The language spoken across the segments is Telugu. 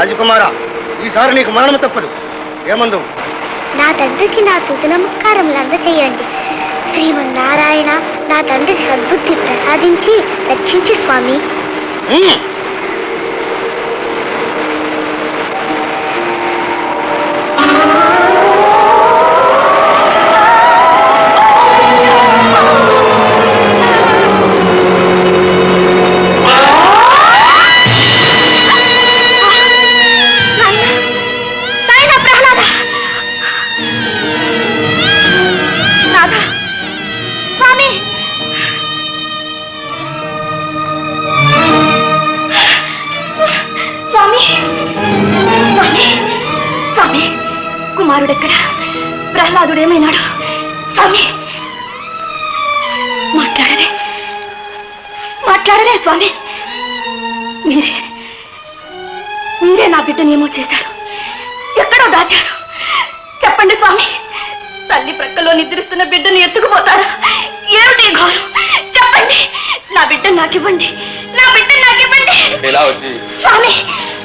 రాజకుమారా ఈసారి నీకు మరణం తప్పదు. ఏమందు? నా తండ్రికి నా తుది నమస్కారములు అందచేయండి శ్రీమన్నారాయణ నా తండ్రికి సద్బుద్ధి ప్రసాదించి రక్షించి స్వామి. కుమారుడెక్కడ? ప్రహ్లాదుడు ఏమైనాడు? స్వామి! మాట్లాడలే మాట్లాడలే స్వామి! మీరే. మీరే నా బిడ్డని ఏమో చేశారు. ఎక్కడో దాచారు. చెప్పండి స్వామి! తల్లి ప్రక్కలో నిద్రిస్తున్న బిడ్డను ఎత్తుకుపోతారా? ఏమిటి ఘోరం? చెప్పండి! నా బిడ్డను నాకివ్వండి. నా బిడ్డను నాకివ్వండి. స్వామి!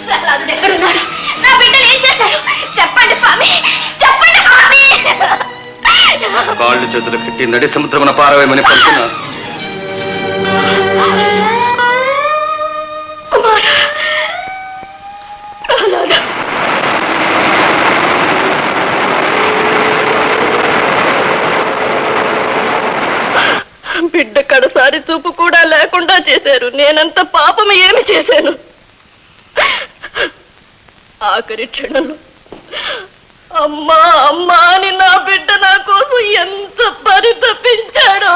ప్రహ్లాదుడు ఎక్కడున్నాడు? నా బిడ్డను ఏం చేశారు? చెప్పండి స్వామి చెప్పండి స్వామి. కాళ్ళు చేతులు కట్టి నడి సముద్రమున కుమార ప్రహ్లాద. బిడ్డ కడసారి చూపు కూడా లేకుండా చేశారు. నేనంత పాపం ఏమి చేశాను? ఆఖరి క్షణంలో అమ్మా అమ్మా అని నా బిడ్డ నా కోసం ఎంత పరితపించాడో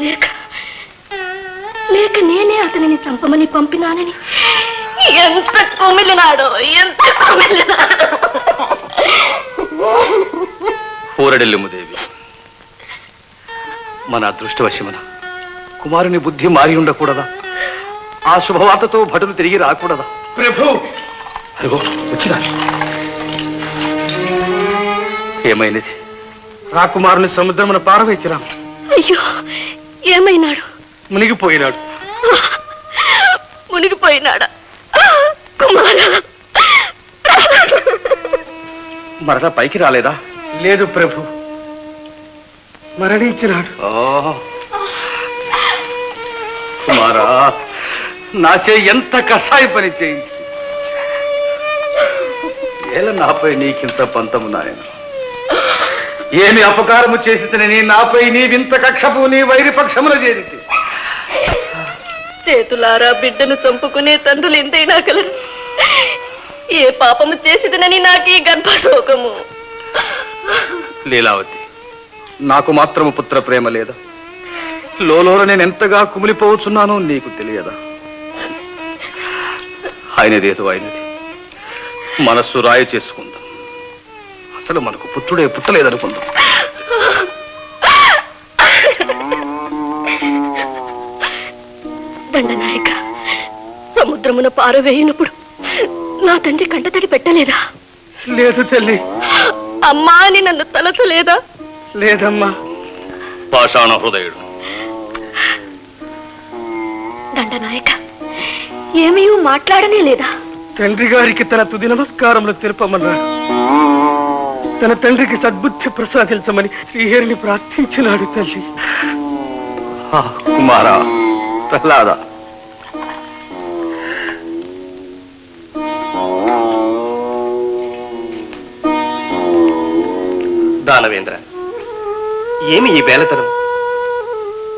లేక లేక నేనే అతనిని చంపమని పంపినానని. ఎంత కుమిలినాడో ఎంత కుమిలినాడో. ఊరడెల్లుముదేవి మన అదృష్టవశమున కుమారుని బుద్ధి మారి ఉండకూడదా? ఆ శుభవార్తతో భటులు తిరిగి రాకూడదా? ప్రభు! అదిగో వచ్చినా. ఏమైనది? రాకుమారుని సముద్రమున పారవేచినాం అయ్యో ఏమైనాడు? మునిగిపోయినాడు. మునిగిపోయినాడా? కుమారా! మరలా పైకి రాలేదా? లేదు ప్రభు. మరణించినాడు. ఓ కుమారా నాచే ఎంత కషాయ పని చేయించింది? ఏల నాపై నీకింత పంతము నాయన. ఏమి అపకారము చేసి తినని నాపై నీ వింత కక్షపు నీ వైరి పక్షమున చేరితి. చేతులారా బిడ్డను చంపుకునే తండ్రులు ఎంతైనా కలరు. ఏ పాపము చేసిదనని నాకు ఈ గర్భశోకము. లీలావతి నాకు మాత్రము పుత్ర ప్రేమ లేదా? లోలోన నేను ఎంతగా కుమిలిపోవచ్చున్నానో నీకు తెలియదా? ఆయనదేదో ఆయనది. మనస్సు రాయి చేసుకుందాం. అసలు మనకు పుత్రుడే పుట్టలేదనుకుందాం. దండనాయక సముద్రమున పారవేయినప్పుడు నా తండ్రి కంటతడి పెట్టలేదా? లేదు తల్లి. అమ్మా అని నన్ను తలచలేదా? లేదమ్మా. పాషాణ హృదయుడు. దండనాయక ఏమీ మాట్లాడనే లేదా? తండ్రి గారికి తన తుది నమస్కారములు తెలుపమన్నాడు. తన తండ్రికి సద్బుద్ధి ప్రసాదించమని శ్రీహరిని ప్రార్థించినాడు తల్లి. కుమారా ప్రహ్లాద. దానవేంద్ర ఏమి ఈ బేలతనం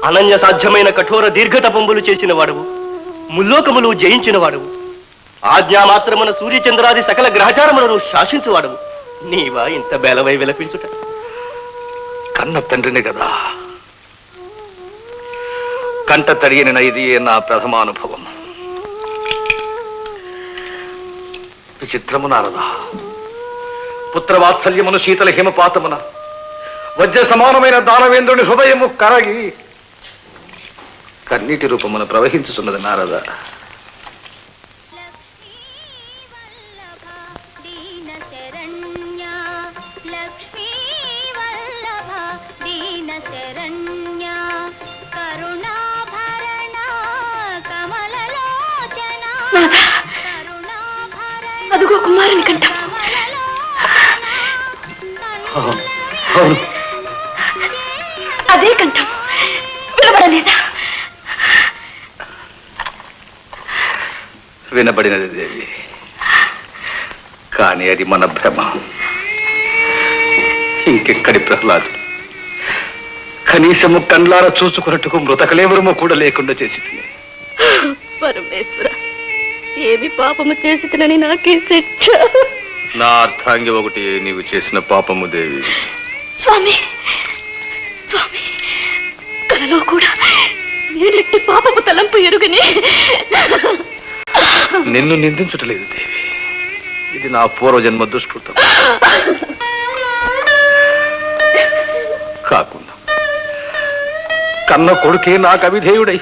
అనన్య సాధ్యమైన కఠోర దీర్ఘతపంబులు చేసిన వాడువు. ముల్లోకములు జయించిన ఆజ్ఞామాత్రమున మాత్రమున సూర్యచంద్రాది సకల గ్రహచారములను శాసించువాడు. నీవా ఇంత బేలవై విలపించుట. కన్న తండ్రిని కదా. కంట తరిగిన ఇది నా ప్రథమానుభవం. విచిత్రము నారదా. పుత్రవాత్సల్యమును శీతల హిమపాతమున. వజ్ర సమానమైన దానవేంద్రుని హృదయము కరగి కన్నీటి రూపమున ప్రవహించుతున్నది నారద. దీన వినబడినది దేవి. కానీ అది మన భ్రమ. ఇంకెక్కడి ప్రహ్లాదు? కనీసము కండ్లార చూసుకున్నట్టుకు మృతకలేవరము కూడా లేకుండా చేసి పరమేశ్వర ఏమి పాపము చేసి తినని నాకే శిక్ష. నా అర్థాంగి ఒకటి నీవు చేసిన పాపము దేవి. స్వామి స్వామి కలలో కూడా నేనెట్టి పాపము తలంపు ఎరుగని. నిన్ను నిందించుటలేదు దేవి. ఇది నా పూర్వజన్మ దుష్కృతం. కాకుండా కన్న కొడుకే నాకు అవిధేయుడై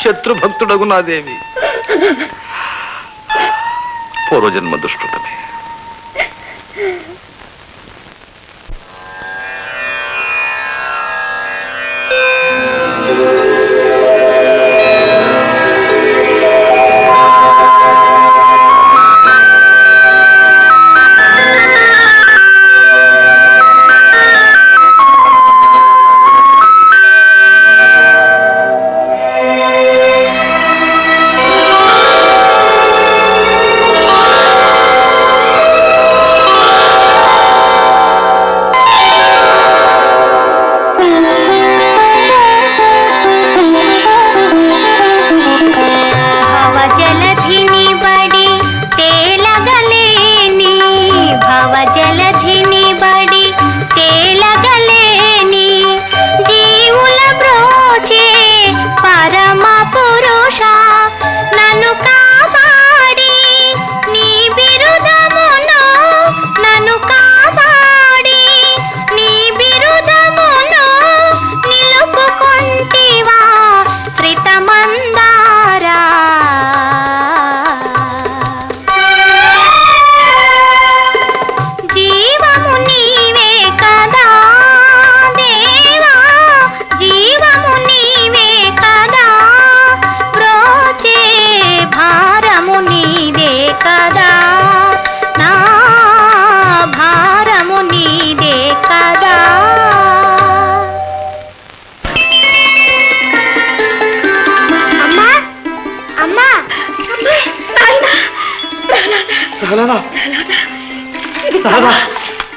శత్రుభక్తుడగు నా దేవి. పూర్వజన్మ దుష్కృతమే.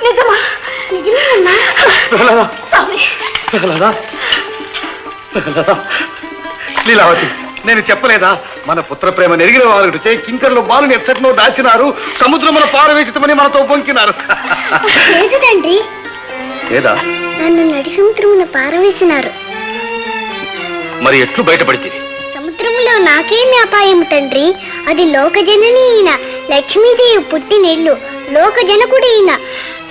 నిజమా? నిజమేనన్నా? స్వామి లీలావతి నేను చెప్పలేదా? మన పుత్ర ప్రేమ నెరిగిన వారు చే కింకర్లు బాలుని ఎచ్చటినో దాచినారు సముద్రమున పారవేచితమని మనతో పొంకినారు. లేదు తండ్రి లేదా నన్ను నడి సముద్రమున పారవేసినారు. మరి ఎట్లు బయటపడితే సముద్రములో నాకేమి అపాయము తండ్రి? అది లోకజనని లక్ష్మీదేవి పుట్టినిల్లు లోకజనకుడు అయిన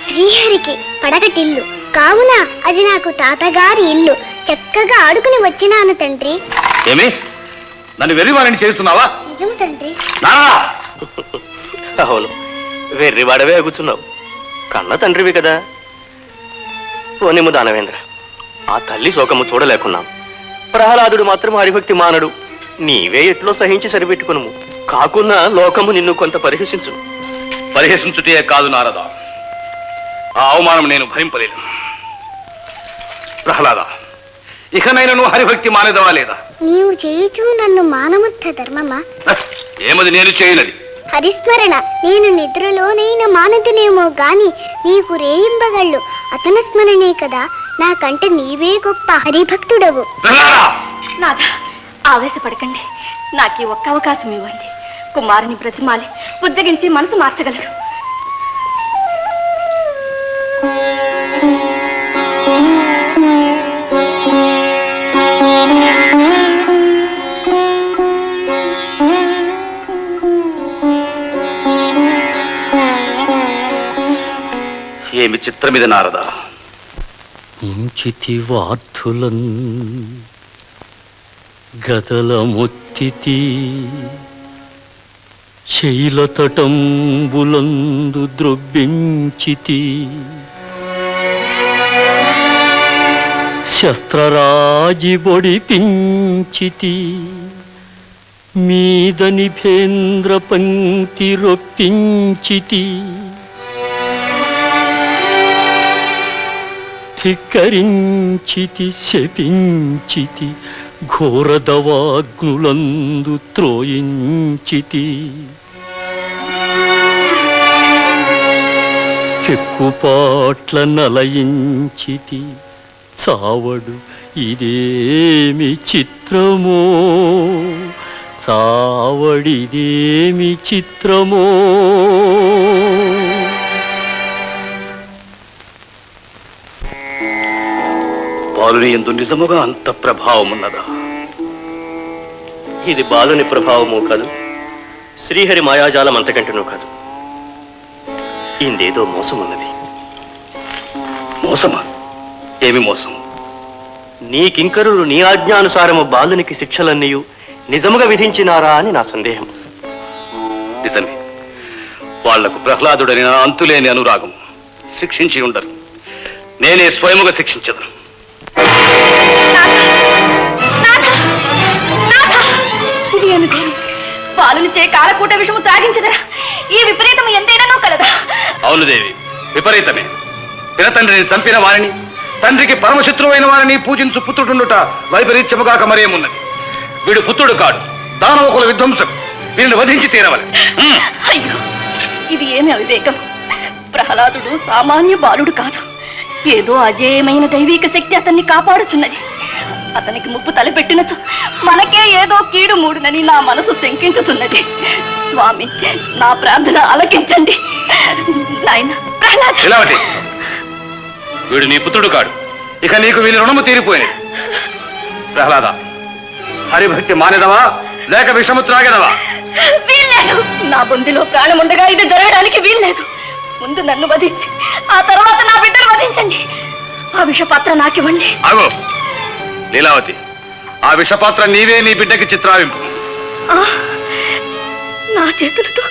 శ్రీహరికి పడగటిల్లు కావున అది నాకు తాతగారి ఇల్లు. చక్కగా ఆడుకుని వచ్చినాను తండ్రి. ఏమి? నన్ను వెర్రివాణిని చేస్తున్నావా? నిజము తండ్రి. అవును వెర్రివాడవే అగుచున్నావు కన్న తండ్రివి కదా. పోనిము దానవేంద్ర ఆ తల్లి శోకము చూడలేకున్నాం. ప్రహ్లాదుడు మాత్రం హరిభక్తి మానడు. నీవే ఎట్లో సహించి సరిపెట్టుకును కాకున్నా లోకము నిన్ను కొంత పరిహసించును. పరిహసించుటే కాదు నారద. ఆ అవమానం నేను భరింపలేను. ప్రహ్లాద ఇకనైనా నువ్వు హరిభక్తి మానేదవా లేదా? నీవు చేయుచు నన్ను మానవత్త ధర్మమా? ఏమది నేను చేయనది? హరిస్మరణ నేను నిద్రలోనైన మానదునేమో గాని నీకు రేయింబగళ్ళు అతని స్మరణే కదా నాకంటే నీవే గొప్ప హరిభక్తుడవు. ఆవేశపడకండి. నాకు ఈ ఒక్క అవకాశం ఇవ్వండి. కుమారుని బ్రతిమాలి ఉజ్జగించి మనసు మార్చగలరు. ఏమి చిత్రమిది నారద? ఉంచితి వార్థులన్ గదలమొత్తితి శైలతటంబులందు ద్రొబ్బించితి. శస్త్రరాజి బొడిపించితి. మీదని భేంద్ర పంక్తి రొప్పించితి. ధిక్కరించితి శపించితి. ఘోరదవాగ్నులందు త్రోయించితి. చెక్కుపాట్ల నలయించితి చావడు ఇదేమి చిత్రమో? చావడిదేమి చిత్రమో? పాలుని ఎందు నిజముగా అంత ప్రభావం ఉన్నదా ఇది బాలుని ప్రభావము కాదు శ్రీహరి మాయాజాలం అంతకంటేనూ కాదు. ఇందేదో మోసం ఉన్నది మోసమా? ఏమి మోసం? నీ కింకరులు నీ ఆజ్ఞానుసారము బాలునికి శిక్షలన్నీయు నిజముగా విధించినారా అని నా సందేహం. నిజమే. వాళ్ళకు ప్రహ్లాదుడని అంతులేని అనురాగం శిక్షించి ఉండరు. నేనే స్వయముగా శిక్షించదను ఇది ఏమి ఘోరం పాలుని చే కాలకూట విషము త్రాగించదరా. ఈ విపరీతం ఎంతైనానో కలదా అవును దేవి విపరీతమే పినతండ్రిని చంపిన వారిని తండ్రికి పరమశత్రువైన వారిని పూజించు పుత్రుడుండుట వైపరీత్యముగాక మరేమున్నది? వీడు పుత్రుడు కాడు దానవకుల విధ్వంసకు. వీరిని వధించి తీరవలె. అయ్యో ఇది ఏమి అవివేకం ప్రహ్లాదుడు సామాన్య బాలుడు కాదు. ఏదో అజేయమైన దైవీక శక్తి అతన్ని కాపాడుచున్నది. అతనికి ముప్పు తలపెట్టినచో మనకే ఏదో కీడు మూడునని నా మనసు శంకించుతున్నది స్వామి నా ప్రార్థన ఆలకించండి. నాయన ప్రహ్లాద్! శిలావతి వీడు నీ పుత్రుడు కాడు. ఇక నీకు వీని రుణము తీరిపోయినది ప్రహ్లాద హరిభక్తి మానేదవా? లేక విషము త్రాగెదవా వీల్లేదు. నా బొందిలో ప్రాణం ఉండగా ఇది జరగడానికి వీల్లేదు. ముందు నన్ను వధించి ఆ తర్వాత నా బిడ్డను వధించండి. ఆ విషపాత్ర నాకివ్వండి. అగో లీలావతి ఆ విషపాత్ర నీవే నీ బిడ్డకి చిత్రావింపు. ఆ, నా చేతులతో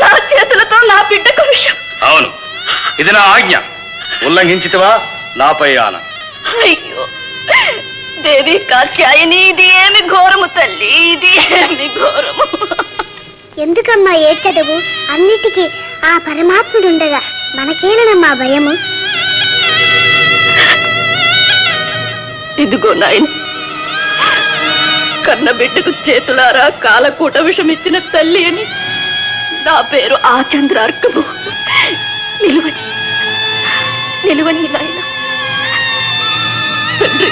నా చేతులతో నా బిడ్డకు విషం. అవును. ఇది నా ఆజ్ఞ. ఉల్లంఘించితివా? నాపై ఆన. అయ్యో దేవి కాత్యాయని ఇది ఏమి ఘోరము తల్లి ఇది ఏమి ఘోరము? ఎందుకమ్మా ఏడ్చదవు? అన్నిటికీ ఆ పరమాత్ముడుండగా మనకేనమ్మా భయము? ఇదిగో నాయన కన్న బిడ్డకు చేతులారా కాలకూట విషం ఇచ్చిన తల్లి అని నా పేరు ఆ చంద్రార్కము. నిలువని నిలువని నాయన. తండ్రి